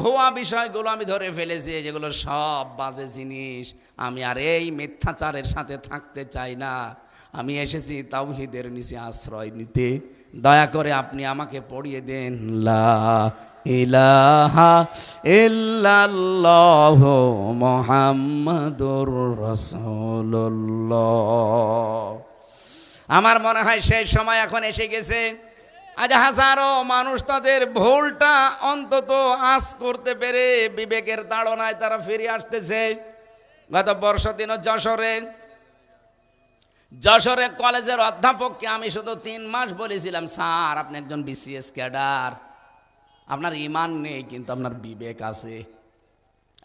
ভুয়া বিষয়গুলো আমি ধরে ফেলেছি যেগুলো সব বাজে জিনিস। আমি আর এই মিথ্যাচারের সাথে থাকতে চাই না। আমি এসেছি তাওহিদের নিচে আশ্রয় নিতে। দয়া করে আপনি আমাকে পড়িয়ে দেন, লা ইলাহা ইল্লাল্লাহ মুহাম্মাদুর রাসূলুল্লাহ। আমার মনে হয় সেই সময় এখন এসে গেছে। আজ হাজারো মানুষ তাদের ভুলটা অন্তত আজ করতে পেরে বিবেকের তাড়নায় তারা ফিরে আসতেছে। গত বর্ষ দিন যশোরে যশোরে কলেজের অধ্যাপককে আমি শুধু তিন মাস বলেছিলাম, স্যার, আপনি একজন বিসিএস ক্যাডার। আপনার ইমান নেই, কিন্তু আপনার বিবেক আছে।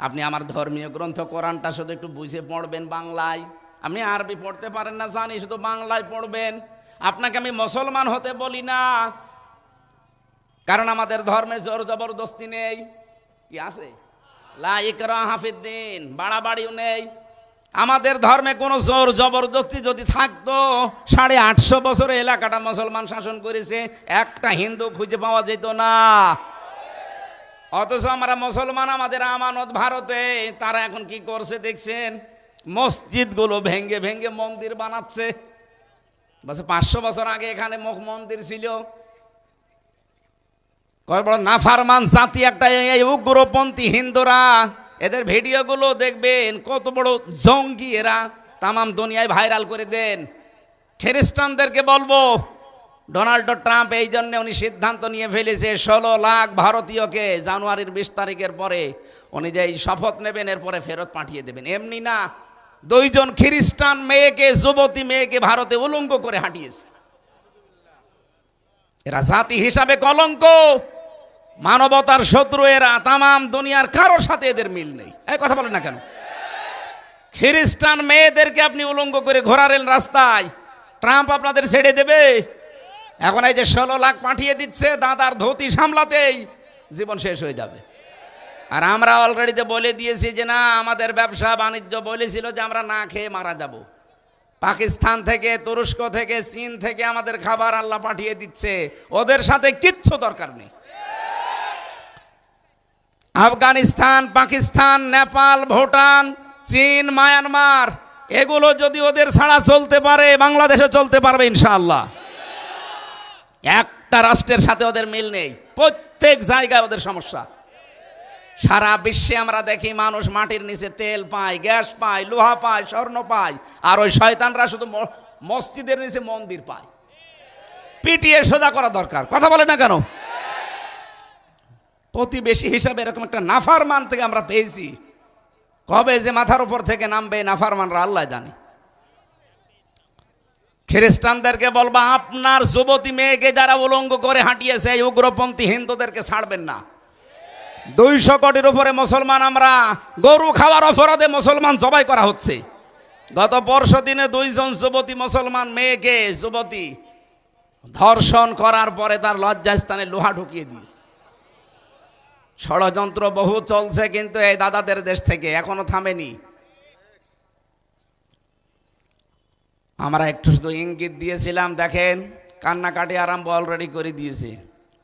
আপনি আমার ধর্মীয় গ্রন্থ কোরআনটা শুধু একটু বুঝে পড়বেন বাংলায়। আপনি আরবি পড়তে পারেন না, জানি, শুধু বাংলায় পড়বেন। আপনাকে আমি মুসলমান হতে বলি না। কারণ আমাদের ধর্মে জোর জবরদস্তি নেই। কি আছে? লা ইকরা হাফিদ্দিন বাড়াবাড়িও নেই। আমাদের ধর্মে কোনো জোর জবরদস্তি যদি থাকতো, সাড়ে আটশো বছরে এলাকাটা মুসলমান শাসন করেছে, একটা হিন্দু খুঁজে পাওয়া যেত না। অথচ আমরা মুসলমান, আমাদের আমানত ভারতে, তারা এখন কি করছে দেখছেন? মসজিদগুলো ভেঙ্গে ভেঙ্গে মন্দির বানাচ্ছে। বলছে, পাঁচশো বছর আগে এখানে মুখ মন্দির ছিল। নাফারমান জাতি একটা, এই উগ্রপন্থী হিন্দুরা, এদের ভিডিওগুলো দেখবেন, কত বড় জঙ্গি এরা, তামাম দুনিয়ায় ভাইরাল করে দেন। খ্রিস্টানদেরকে বলব, ডোনাল্ড ট্রাম্প এই জন্য উনি সিদ্ধান্ত নিয়ে ফেলেছে, ষোলো লাখ ভারতীয়কে জানুয়ারির বিশ তারিখের পরে উনি যে এই শপথ নেবেন, এরপরে ফেরত পাঠিয়ে দেবেন। এমনি না দুইজন খ্রিস্টান মেয়েকে, যুবতী মেয়েকে ভারতে উলঙ্গ করে হাঁটিয়েছে। এরা জাতি হিসাবে কলঙ্ক। মানবতার শত্রু এরা, তামাম দুনিয়ার কারোর সাথে এদের মিল নেই। এই কথা বলেন না কেন? খ্রিস্টান মেয়েদেরকে আপনি উলঙ্গ করে ঘোরারেন রাস্তায় ট্রাম্প আপনাদের ছেড়ে দেবে? এখন এই যে ষোলো লাখ পাঠিয়ে দিচ্ছে, দাদার ধুতি সামলাতেই জীবন শেষ হয়ে যাবে। আর আমরা অলরেডিতে বলে দিয়েছি যে না, আমাদের ব্যবসা বাণিজ্য বলেছিল যে আমরা না খেয়ে মারা যাব। পাকিস্তান থেকে, তুরস্ক থেকে, চীন থেকে আমাদের খাবার আল্লাহ পাঠিয়ে দিচ্ছে। ওদের সাথে কিচ্ছু দরকার নেই। আফগানিস্তান, পাকিস্তান, নেপাল, ভুটান, চীন, মায়ানমার, এগুলো যদি ওদের ছাড়া চলতে পারে, বাংলাদেশে চলতে পারবে ইনশাআল্লাহ। একটা রাষ্ট্রের সাথে ওদের মিল নেই। প্রত্যেক জায়গায় ওদের সমস্যা। সারা বিশ্বে আমরা দেখি মানুষ মাটির নিচে তেল পায়, গ্যাস পায়, লোহা পায়, স্বর্ণ পায়, আর ওই শয়তানরা শুধু মসজিদের নিচে মন্দির পায়। পিটিয়ে সোজা করা দরকার। কথা বলে না কেন? প্রতিবেশী হিসাবে এরকম একটা নাফারমান থেকে আমরা পেয়েছি। কবে যে মাথার উপর থেকে নামবে এই নাফারমানরা আল্লাহ জানে। খ্রিস্টানদেরকে বলবা, আপনার যুবতী মেয়েকে যারা উলঙ্গ করে হাঁটিয়েছে, এই উগ্রপন্থী হিন্দুদেরকে ছাড়বেন না। দুইশো কোটির উপরে মুসলমান আমরা গরু খাওয়ার অপরাধে মুসলমান জবাই করা হচ্ছে। গত পরশু দিনে দুইজন যুবতী মুসলমান মেয়েকে যুবতী ধর্ষণ করার পরে তার লজ্জাস্থানে লোহা ঢুকিয়ে দিয়েছে। ষড়যন্ত্র বহু চলছে কিন্তু এই দাদাদের দেশ থেকে এখনও থামেনি। আমরা একটু শুধু ইঙ্গিত দিয়েছিলাম, দেখেন, কান্নাকাটি আরম্ভ অলরেডি করে দিয়েছে।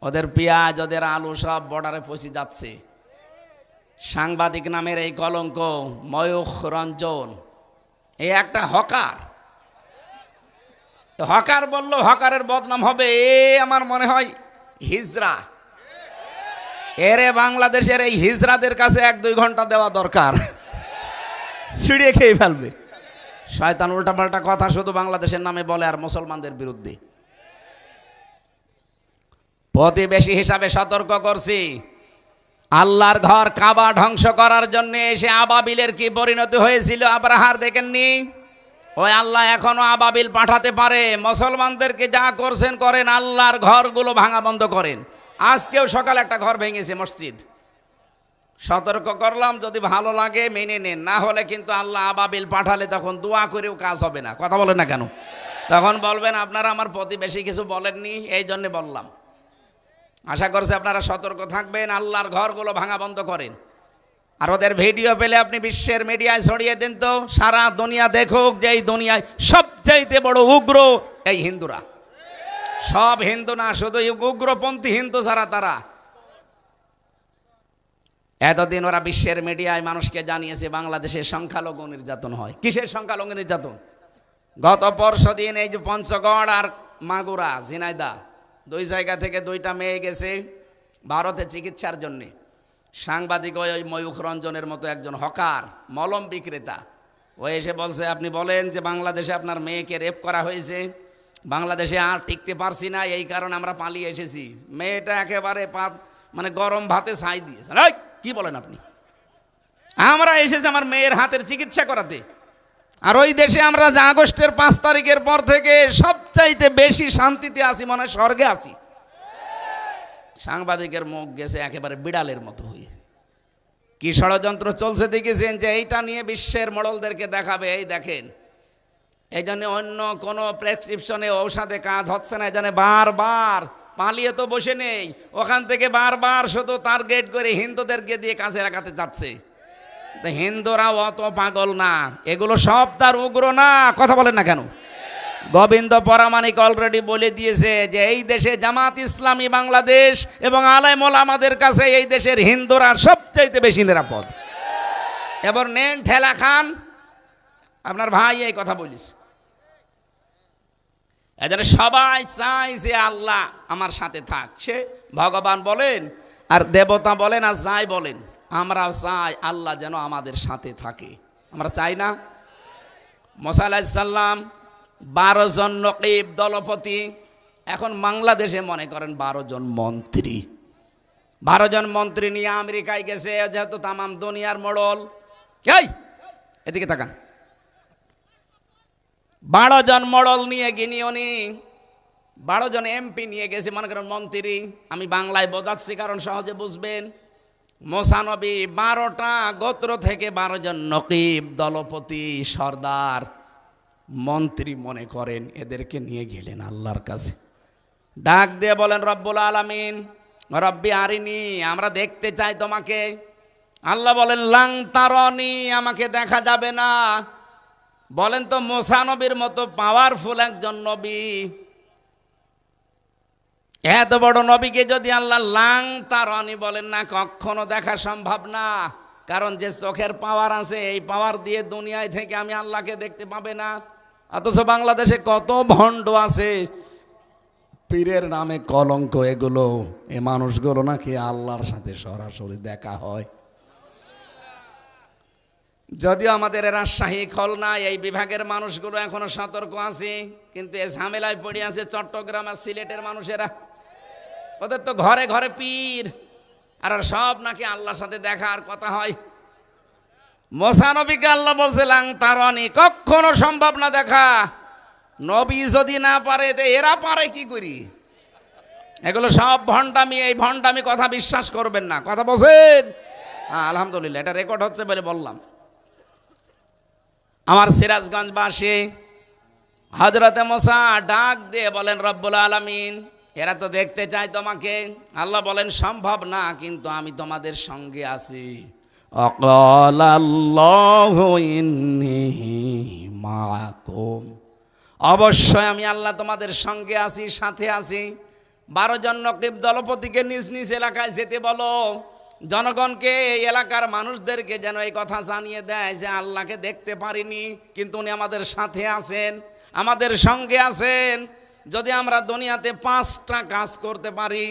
ওদের পেঁয়াজ, ওদের আলু সব বর্ডারে পৌঁছে যাচ্ছে। সাংবাদিক নামের এই কলঙ্ক, ময়ূখ রঞ্জন এই একটা হকার। হকার বলল, হকারের বদনাম হবে, এ আমার মনে হয় হিজরা। এরে বাংলাদেশের এই হিজরাদের কাছে এক দুই ঘণ্টা দেওয়া দরকার। ছিঁড়িয়ে খেয়ে ফেলবে। শয়তান উল্টাপাল্টা কথা শুধু বাংলাদেশের নামে বলে আর মুসলমানদের বিরুদ্ধে। প্রতিবেশী হিসাবে সতর্ক করছি। আল্লাহর ঘর কাবা ধ্বংস করার জন্য এসে আবাবিলের কি পরিণতি হয়েছিল আব্রাহার দেখেননি? ওই আল্লাহ এখনও আবাবিল পাঠাতে পারে। মুসলমানদেরকে যা করছেন করেন, আল্লাহর ঘরগুলো ভাঙা বন্ধ করেন। আজকেও সকালে একটা ঘর ভেঙেছে মসজিদ। সতর্ক করলাম, যদি ভালো লাগে মেনে নেন, না হলে কিন্তু আল্লাহ আবাবিল পাঠালে তখন দোয়া করেও কাজ হবে না। কথা বলে না কেন? তখন বলবেন, আপনারা আমার প্রতিবেশী কিছু বলেননি, এই জন্যে বললাম। আশা করছে আপনারা সতর্ক থাকবেন, আল্লাহর ঘরগুলো ভাঙা বন্ধ করেন। আর ওদের ভিডিও পেলে আপনি বিশ্বের মিডিয়ায় ছড়িয়ে দেন তো, সারা দুনিয়া দেখুক যে এই দুনিয়ায় সবচাইতে বড় উগ্র এই হিন্দুরা। সব হিন্দু না, শুধু উগ্রপন্থী হিন্দু যারা তারা। এতদিন ওরা বিশ্বের মিডিয়ায় মানুষকে জানিয়েছে বাংলাদেশে সংখ্যালঘু নির্যাতন হয়। কিসের সংখ্যালঘু নির্যাতন? গত পরশু দিন এই যে পঞ্চগড় আর মাগুরা ঝিনাইদা দুই জায়গা থেকে দুইটা মেয়ে গেছে ভারতে চিকিৎসার জন্যে। সাংবাদিক ওই ময়ূখ রঞ্জনের মতো একজন হকার, মলম বিক্রেতা। ও এসে বলছে, আপনি বলেন যে বাংলাদেশে আপনার মেয়েকে রেপ করা হয়েছে। বাংলাদেশে আর টিকতে পারছি না, এই কারণে আমরা পালিয়ে এসেছি। মেয়েটা একেবারে পা মানে গরম ভাতে ছাই দিয়েছে। কি বলেন আপনি? আমরা এসেছি আমার মেয়ের হাতের চিকিৎসা করাতে। আর ওই দেশে আমরা আগস্টের পাঁচ তারিখের পর থেকে সবচাইতে বেশি শান্তিতে আছি, মনে হয় স্বর্গে আছি। সাংবাদিকের মুখ গেছে একেবারে বিড়ালের মতো হয়ে। কি ষড়যন্ত্র চলছে দেখেছেন যে এইটা নিয়ে বিশ্বের মডলদেরকে দেখাবে, এই দেখেন। এই জন্য অন্য কোনো প্রেসক্রিপশনে ঔষধে কাজ হচ্ছে না, এই জন্য বারবার পালিয়ে তো বসে নেই, ওখান থেকে বারবার শুধু টার্গেট করে হিন্দুদেরকে দিয়ে কাছে রাখাতে যাচ্ছে। হিন্দুরা অত পাগল না, এগুলো সব তার উগ্র না, কথা বলেন না কেন? গোবিন্দ পরামানিক অলরেডি বলে দিয়েছে যে এই দেশে জামাত ইসলামী বাংলাদেশ এবং আলাইমল আমাদের কাছে এই দেশের হিন্দুরা সবচাইতে বেশি নিরাপদ। এবার নেন ঠেলা খান। আপনার ভাই এই কথা বলিস এজন্য সবাই চায় যে আল্লাহ আমার সাথে থাক। সে ভগবান বলেন আর দেবতা বলেন আর যাই বলেন, আমরাও চাই আল্লাহ যেন আমাদের সাথে থাকে। আমরা চাই না? মোসা আলাহিসাল্লাম বারো জন নকিব দলপতি। এখন বাংলাদেশে মনে করেন বারো জন মন্ত্রী। বারো জন মন্ত্রী নিয়ে আমেরিকায় গেছে, যেহেতু তামাম দুনিয়ার মডল। এই, এদিকে তাকান। বারো জন মডল নিয়ে গিনি উনি। বারো জন এমপি নিয়ে গেছে, মনে করেন মন্ত্রী। আমি বাংলায় বোঝাচ্ছি, কারণ সহজে বুঝবেন। মোসানবী বারোটা গোত্র থেকে বারো জন নকিব দলপতি সর্দার। মন্ত্রী মনে করেন, এদেরকে নিয়ে গেলেন আল্লাহর কাছে। ডাক দিয়ে বলেন, রব্বুল আলামিন, রব্বি আরিনি, আমরা দেখতে চাই তোমাকে। আল্লাহ বলেন, লাং তারনি, আমাকে দেখা যাবে না। বলেন তো মোসানবীর মতো পাওয়ারফুল একজন নবী। এত বড় নবীকে যদি আল্লাহ লাং তারনি বলেন না, কখনো দেখা সম্ভব না। কারণ যে চোখের পাওয়ার আছে, এই পাওয়ার দিয়ে দুনিয়ায় থেকে আমি আল্লাহকে দেখতে পাবে না। অথচ বাংলাদেশে কত ভণ্ড আছে। পীরের নামে কলঙ্ক এগুলো, এ মানুষগুলো নাকি আল্লাহর সাথে সরাসরি দেখা হয়। যদিও আমাদের রাজশাহী খুলনা এই বিভাগের মানুষগুলো এখনও সতর্ক আছে, কিন্তু এ ঝামেলায় পড়ে আছে চট্টগ্রাম আর সিলেটের মানুষেরা। ওদের তো ঘরে ঘরে পীর, আর সব নাকি আল্লাহর সাথে দেখার কথা হয়। মোসানবীকে আল্লাহ বলছিলাম তার অনেক কখনো সম্ভব না দেখা। নবী যদি না পারে, তো এরা পারে কি করি? এগুলো সব ভণ্ডামি, এই ভণ্ডামি কথা বিশ্বাস করবেন না। কথা বলছেন? হ্যাঁ আলহামদুলিল্লাহ, এটা রেকর্ড হচ্ছে বলে বললাম। আমার সিরাজগঞ্জবাসী হজরতে মশা ডাক দিয়ে বলেন, রব্বুল আলমিন, এরা তো দেখতে চায় তোমাকে। আল্লাহ বলেন, সম্ভব না, কিন্তু আমি তোমাদের সঙ্গে আছি। ইন্নী মাকুম। অবশ্যই আমি আল্লাহ তোমাদের সঙ্গে আছি, সাথে আছি। বারো জন নকিব দলপতিকে নিজ নিজ এলাকায় যেতে বলো। জনগণকে এলাকার মানুষদেরকে যেন এই কথা জানিয়ে দেয় যে আল্লাহকে দেখতে পারিনি, কিন্তু উনি আমাদের সাথে আছেন, আমাদের সঙ্গে আছেন। যদি আমরা দুনিয়াতে পাঁচটা কাজ করতে পারি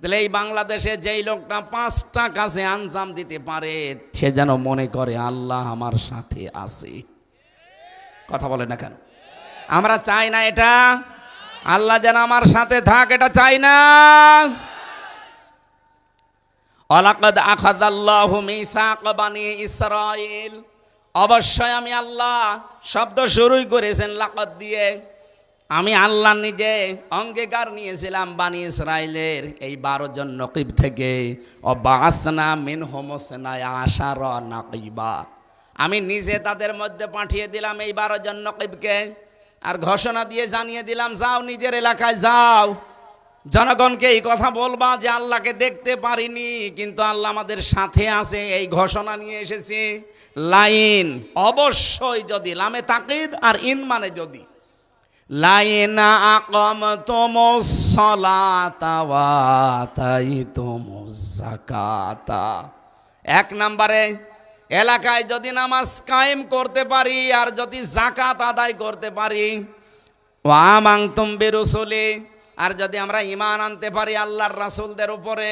তাহলে এই বাংলাদেশে যেই লোকটা পাঁচটা কাছে আঞ্জাম দিতে পারে, সে যেন মনে করে, আল্লাহ আমার সাথে আছে। কথা বলে না কেন? আমরা চাই না এটা। আল্লাহ যেন আমার সাথে থাক, এটা চাই না। ইসরাইল। অবশ্যই আমি আল্লাহ শব্দ শুরুই করেছেন লাকদ দিয়ে। আমি আল্লাহ নিজে অঙ্গীকার নিয়েছিলাম বানি ইসরায়েলের এই বারো জন নকিব থেকে। অবাসনা মিন হোমসেনায় আশার নাকিবা। আমি নিজে তাদের মধ্যে পাঠিয়ে দিলাম এই বারো জন নকিবকে আর ঘোষণা দিয়ে জানিয়ে দিলাম, যাও নিজের এলাকায় যাও। জনগণকে এই কথা বলবা যে আল্লাহকে দেখতে পারিনি, কিন্তু আল্লাহ আমাদের সাথে আছে, এই ঘোষণা নিয়ে এসেছি। লাইন অবশ্যই যদি লামে তাকিদ আর ইন মানে যদি। লাইনা আকম তোম সলাতা তাই তোম জাকাতা এক নম্বরে, এলাকায় যদি নামাজ কায়েম করতে পারি আর যদি জাকাত আদায় করতে পারি ওয়ামাং তুম বেরুসলে, আর যদি আমরা ইমান আনতে পারি আল্লাহর রাসুলদের উপরে